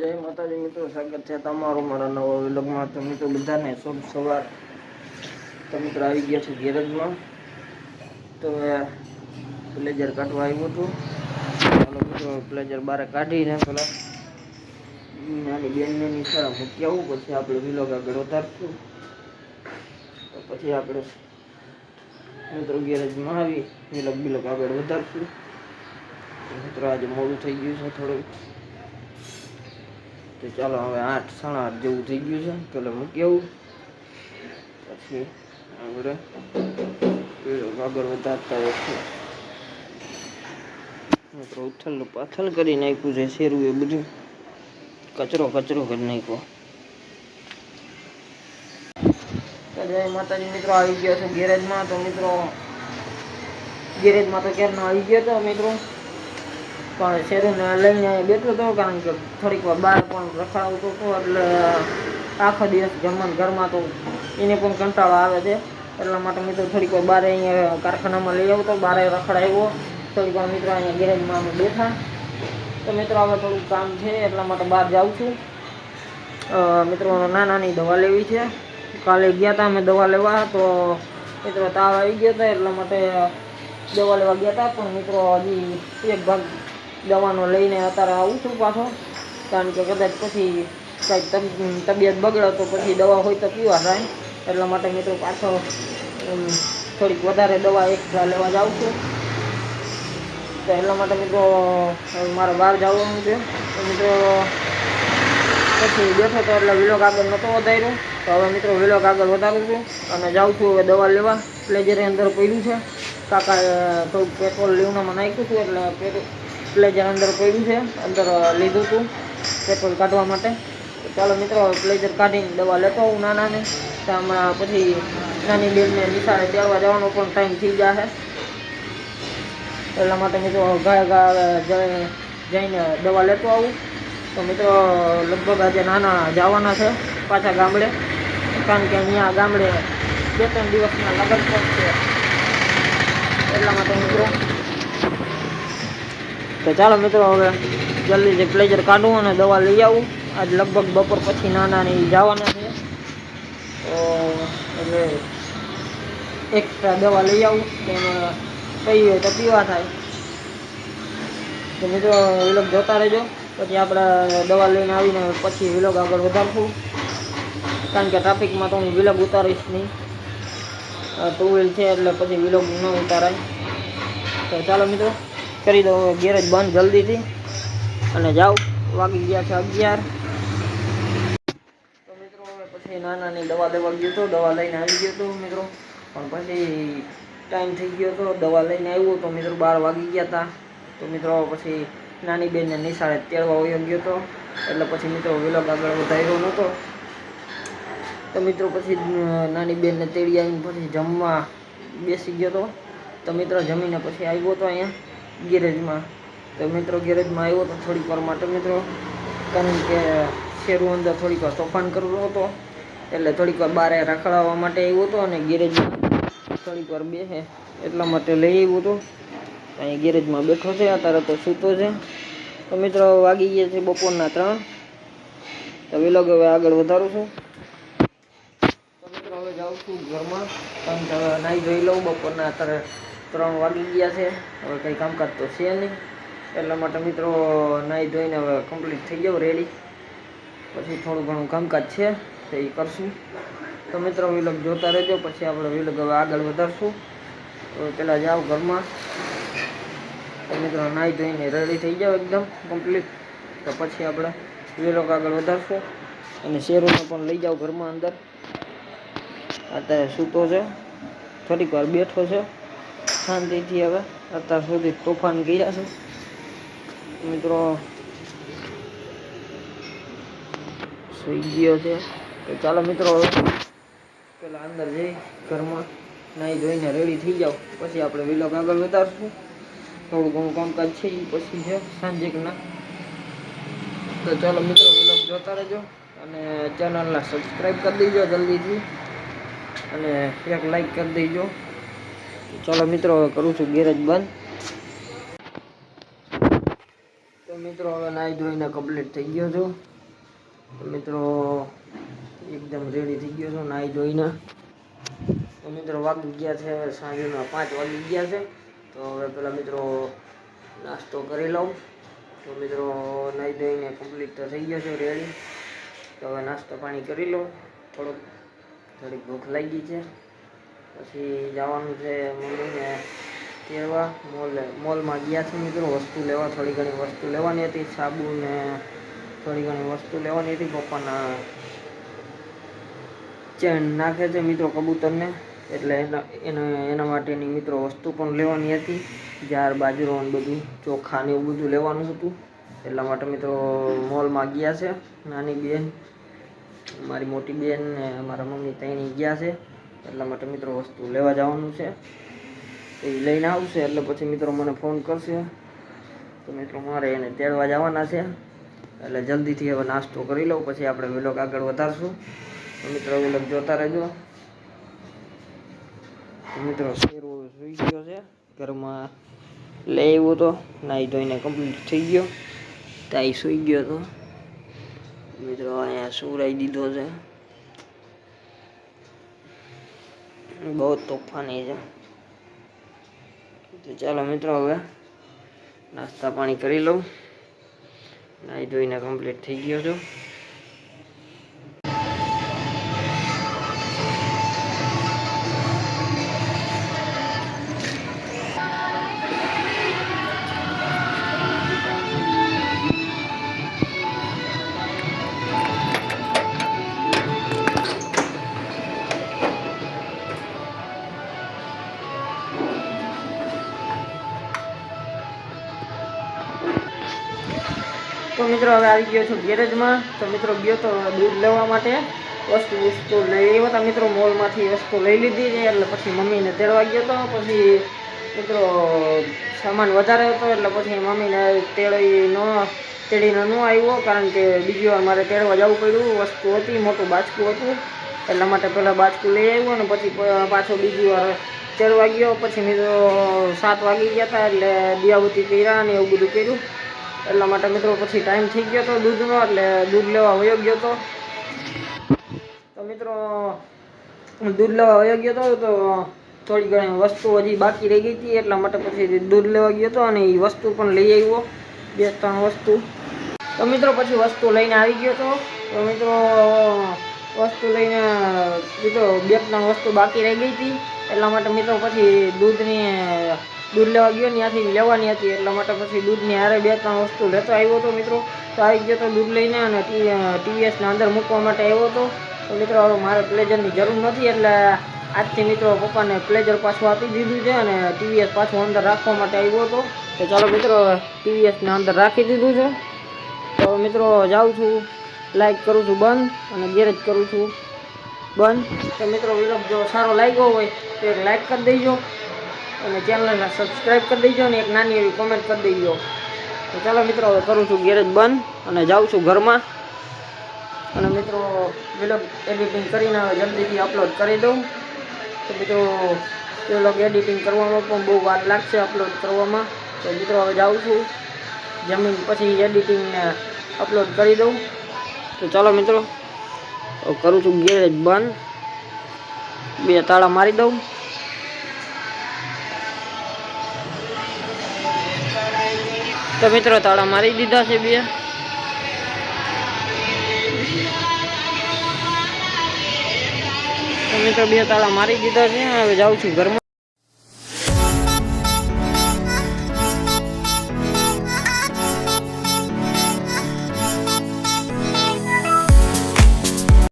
જય માતાજી મિત્રો, સ્વાગત છે તમારું મારા નવા વિલોગમાં. તો મિત્રો બધાને શુભ સવાર. તો મિત્રો આવી ગયા છે ગેરેજમાં. તો પ્લેજર કાઢવા આવ્યું હતું ચાલો મિત્રો, પ્લેજર બહાર કાઢીને પેલા નાની બેનને નિશાળા મૂકી આવું, પછી આપણે વિલોગ આગળ વધારશું. તો પછી આપણે મિત્રો ગેરેજમાં આવી વિલોગ બિલોગ આગળ વધારશું. મિત્રો, આજે મોડું થઈ ગયું છે થોડું તો ચાલો હવે આઠ સાડા આઠ જેવું થઈ ગયું છે. પેલા મૂકી આવું પછી આગળ આગળ વધારતા હોય ઉથલ પાથલ કરી નાખ્યું છે શેરું એ બધું. કચરો કચરો કરી નાખ્યો. જય માતાજી, મિત્રો આવી ગયો છે ગેરેજમાં. તો મિત્રો ગેરેજમાં તો ક્યારનો આવી ગયો હતો મિત્રો? પણ શેરીને લઈને અહીંયા બેઠો હતો કારણ કે થોડીક વાર બહાર પણ રખાવતો હતો, એટલે આખો દિવસ જમવાનું ઘરમાં તો એને પણ કંટાળો આવે છે. એટલા માટે મિત્રો થોડીક વાર બહાર અહીંયા કારખાનામાં લઈ આવતો બહાર રખડાવ્યો થોડીક વાર મિત્રો અહીંયા ગેરેજમાં અમે બેઠા. તો મિત્રો હવે થોડુંક કામ છે, એટલા માટે બહાર જાઉં છું. મિત્રો નાનાની દવા લેવી છે. કાલે ગયા હતા અમે દવા લેવા, તો મિત્રો તાવ આવી ગયો હતો એટલા માટે દવા લેવા ગયા હતા પણ મિત્રો હજી એક ભાગ દવાનો લઈને અત્યારે આવું છું પાછો. કારણ કે કદાચ પછી કાંઈક તબ- તબિયત બગડે તો પછી દવા હોય તો પીવા થાય એટલા માટે મિત્રો પાછો થોડીક વધારે દવા એક્સ્ટ્રા લેવા જાઉં છું. તો એટલા માટે મિત્રો મારે બહાર જવાનું છે. તો મિત્રો, પછી બેઠો તો એટલે વિલોગ આગળ નહોતો વધાર્યો. તો હવે મિત્રો વિલોગ આગળ વધારું છું અને જાઉં છું હવે દવા લેવા. પ્લેજરે અંદર પડ્યું છે. કાકાએ થોડુંક પેટ્રોલ લીવનામાં નાખ્યું હતું એટલે પેટ્રોલ પ્લેજર અંદર પડ્યું છે, અંદર લીધું હતું પેટ્રોલ કાઢવા માટે. ચાલો મિત્રો પ્લેજર કાઢીને દવા લેતો આવું નાનાને. તો હમણાં પછી નાની બેનને નિશાળે તેડવા જવાનો પણ ટાઈમ થઈ જશે એટલા માટે મિત્રો ગાય ગાય જઈને દવા લેતો આવું. તો મિત્રો, લગભગ આજે નાના જવાના છે, પાછા ગામડે. કારણ કે અહીંયા ગામડે બે ત્રણ દિવસના લગન પણ છે. એટલા માટે મિત્રો તો ચાલો મિત્રો, હવે જલ્દીથી પ્લેજર કાઢું અને દવા લઈ આવું. આજ લગભગ બપોર પછી નાના ને જવાના છે. તો એટલે એક્સ્ટ્રા દવા લઈ આવું એમાં કઈ હોય તો પીવા થાય. તો મિત્રો વિલોગ જોતા રહેજો. પછી આપણે દવા લઈને આવીને પછી વિલોગ આગળ વધારશું. કારણ કે ટ્રાફિકમાં તો હું વિલોગ ઉતારીશ નહીં. ટુ વ્હીલ છે એટલે પછી વિલોગ ન ઉતારાય. તો ચાલો મિત્રો કરી દો ગેરેજ બંધ જલ્દીથી. અને જાઓ, વાગી ગયા છે અગિયાર. તો મિત્રો, હવે પછી નાનાની દવા લેવા ગયો હતો દવા લઈને આવી ગયો હતો મિત્રો. પણ પછી ટાઈમ થઈ ગયો હતો દવા લઈને આવ્યો તો મિત્રો બાર વાગી ગયા હતા તો મિત્રો પછી નાની બેનને નિશાળે તેડવા વયો ગયો હતો એટલે પછી મિત્રો વિલોગ આગળ વધાર્યો નહોતો. તો મિત્રો પછી નાની બેનને તેડી આવીને પછી જમવા બેસી ગયો હતો તો મિત્રો જમીને પછી આવ્યો હતો અહીંયા. ગેરેજમાં. તો મિત્રો ગેરેજમાં આવ્યો તો થોડીક વાર માટે મિત્રો, કારણ કે શેરું અંદર થોડીક વાર તોફાન કરવો હતો, એટલે થોડીક વાર બારે રખડાવવા માટે આવ્યો હતો અને ગેરેજમાં થોડીક વાર બેસે એટલા માટે લઈ આવ્યો હતો. અહીં ગેરેજમાં બેઠો છે, અત્યારે તો સૂતો છે. તો મિત્રો વાગી ગયા છે બપોરના ત્રણ. તો વિલોગ હવે આગળ વધારું છું. તો મિત્રો હવે જાઉં છું ઘરમાં. કારણ કે હવે નાહી જોઈ લઉં બપોરના અત્યારે ત્રણ વાગી ગયા છે. હવે કંઈ કામકાજ તો છે નહીં. એટલા માટે મિત્રો નાહી ધોઈને હવે કમ્પ્લીટ થઈ જાવ રેડી પછી થોડું ઘણું કામકાજ છે, તો એ કરશું. તો મિત્રો વિલોગ જોતા રહેજો, પછી આપણે વિલગ હવે આગળ વધારશું. તો પહેલાં જાઓ ઘરમાં. તો મિત્રો નાહી ધોઈને રેડી થઈ જાવ એકદમ કમ્પ્લીટ તો પછી આપણે વિલગ આગળ વધારશું. અને શેરોને પણ લઈ જાઓ ઘરમાં અંદર. અત્યારે સૂતો છે. થોડીક વાર બેઠો છે. શાંતિથી હવે. અત્યાર સુધી તોફાન ગયા છે. મિત્રો, સુઈ ગયો છે. તો ચાલો મિત્રો પેલા અંદર જઈ ઘરમાં નાહી ધોઈને રેડી થઈ જાઓ. પછી આપણે વિલોગ આગળ વધારશું. થોડું ઘણું કામકાજ છે એ પછી છે, સાંજેકના. તો ચાલો મિત્રો વિલોગ જોતા રહેજો અને ચેનલને સબસ્ક્રાઈબ કરી દેજો જલ્દીથી. અને એક લાઈક કરી દેજો. ચાલો મિત્રો, હવે કરું છું ગેરેજ બંધ. તો મિત્રો, હવે નાહી ધોઈને કમ્પ્લીટ થઈ ગયો છું. તો મિત્રો, એકદમ રેડી થઈ ગયો છું નાહી ધોઈને. તો મિત્રો, વાગી ગયા છે સાંજના પાંચ વાગી ગયા છે. તો હવે પેલા મિત્રો, નાસ્તો કરી લઉં. તો મિત્રો, નાહી ધોઈને કમ્પ્લીટ તો થઈ ગયો છે રેડી તો હવે નાસ્તો પાણી કરી લઉં. થોડુંક, થોડીક ભૂખ લાગી છે. પછી જવાનું છે મમ્મીને તેડવા મોલ મોલમાં ગયા છે મિત્રો, વસ્તુ લેવા, થોડી ઘણી વસ્તુ લેવાની હતી સાબુ ને થોડી ઘણી વસ્તુ લેવાની હતી, પપ્પાના ચેન નાખે છે મિત્રો કબૂતરને, એટલે એના એના માટેની મિત્રો વસ્તુ પણ લેવાની હતી, જાર, બાજરો ને બધું, ચોખા ને એવું બધું લેવાનું હતું. એટલા માટે મિત્રો મોલમાં ગયા છે, નાની બેન, મારી મોટી બેન ને મારા મમ્મી ત્રણેય ગયા છે. એટલા માટે મિત્રો વસ્તુ લેવા જવાનું છે. એ લઈને આવશે, એટલે પછી મિત્રો મને ફોન કરશે. તો મિત્રો મારે એને તેડવા જવાના છે. એટલે જલ્દીથી હવે નાસ્તો કરી લઉં, પછી આપણે વિલોક આગળ વધારશું. તો મિત્રો વિલોક જોતા રહેજો. મિત્રો શેરો સુઈ ગયો છે. ઘરમાં લઈ આવ્યો તો નાહી ધોઈને કમ્પ્લીટ થઈ ગયો. ત્યાં સુઈ ગયો તો. મિત્રો અહીંયા સુરાઈ દીધો છે. બહુ તોફાની છે. તો ચાલો મિત્રો હવે નાસ્તા પાણી કરી લઉં. નાહી ધોઈને કમ્પ્લીટ થઈ ગયો છું. તો મિત્રો હવે આવી ગયો છું ગેરેજમાં. તો મિત્રો ગયો તો દૂધ લેવા માટે. વસ્તુ વસ્તુ લઈ આવ્યો હતા મિત્રો મોલમાંથી વસ્તુ લઈ લીધી છે, એટલે પછી મમ્મીને તેડવા ગયો તો. પછી મિત્રો સામાન વધારે હતો, એટલે પછી મમ્મીને તેડી ન, તેડીને ન આવ્યો, કારણ કે બીજી વાર મારે તેડવા જવું પડ્યું. વસ્તુ હતી, મોટું બાચકું હતું. એટલા માટે પહેલાં બાચકું લઈ આવ્યો અને પછી પાછો બીજી વાર તેડવા ગયો. પછી મિત્રો સાત વાગી ગયા હતા, એટલે દિયાવતી કર્યા અને એવું બધું કર્યું. એટલા માટે મિત્રો પછી ટાઈમ થઈ ગયો હતો દૂધનો, એટલે દૂધ લેવા વયો ગયો હતો તો મિત્રો દૂધ લેવા વયો ગયો હતો તો થોડી ઘણી વસ્તુ હજી બાકી રહી ગઈ હતી, એટલા માટે પછી દૂધ લેવા ગયો હતો અને એ વસ્તુ પણ લઈ આવ્યો, બે ત્રણ વસ્તુ. તો મિત્રો પછી વસ્તુ લઈને આવી ગયો હતો તો મિત્રો, વસ્તુ લઈને મિત્રો બે ત્રણ વસ્તુ બાકી રહી ગઈ હતી, એટલા માટે મિત્રો પછી દૂધની દૂધ લેવા ગયો ત્યાંથી લેવાની હતી, એટલા માટે પછી દૂધની હારે બે ત્રણ વસ્તુ લેતો આવ્યો હતો મિત્રો. તો આવી ગયો તો દૂધ લઈને અને ટીવીએસના અંદર મૂકવા માટે આવ્યો હતો તો મિત્રો હવે મારે પ્લેઝરની જરૂર નથી એટલે આજથી મિત્રો પપ્પાને પ્લેઝર પાછું આપી દીધું છે અને ટીવીએસ પાછું અંદર રાખવા માટે આવ્યો હતો તો ચાલો મિત્રો, ટીવીએસને અંદર રાખી દીધું છે. તો મિત્રો જાઉં છું લાઈક કરું છું બંધ અને ગેરેજ કરું છું બંધ. તો મિત્રો વિલોગ જો સારો લાગ્યો હોય તો લાઈક કરી દેજો. અને ચેનલને સબસ્ક્રાઈબ કરી દેજો અને એક નાની એવી કોમેન્ટ કરી દેજો. તો ચાલો મિત્રો, હવે કરું છું ગેરેજ બંધ અને જાઉં છું ઘરમાં. અને મિત્રો વિલોગ એડિટિંગ કરીને હવે જલ્દીથી અપલોડ કરી દઉં. તો મિત્રો વિલોગ એડિટિંગ કરવામાં પણ બહુ વાર લાગશે અપલોડ કરવામાં. તો મિત્રો, હવે જાઉં છું. જમીન પછી એડિટિંગને અપલોડ કરી દઉં. તો ચાલો મિત્રો કરું છું ગેરેજ બંધ. બે તાળા મારી દઉં. તો મિત્રો તાળા મારી દીધા છે બે. તો મિત્રો બે તાળા મારી દીધા છે. હવે જાઉં છું ઘરમાં.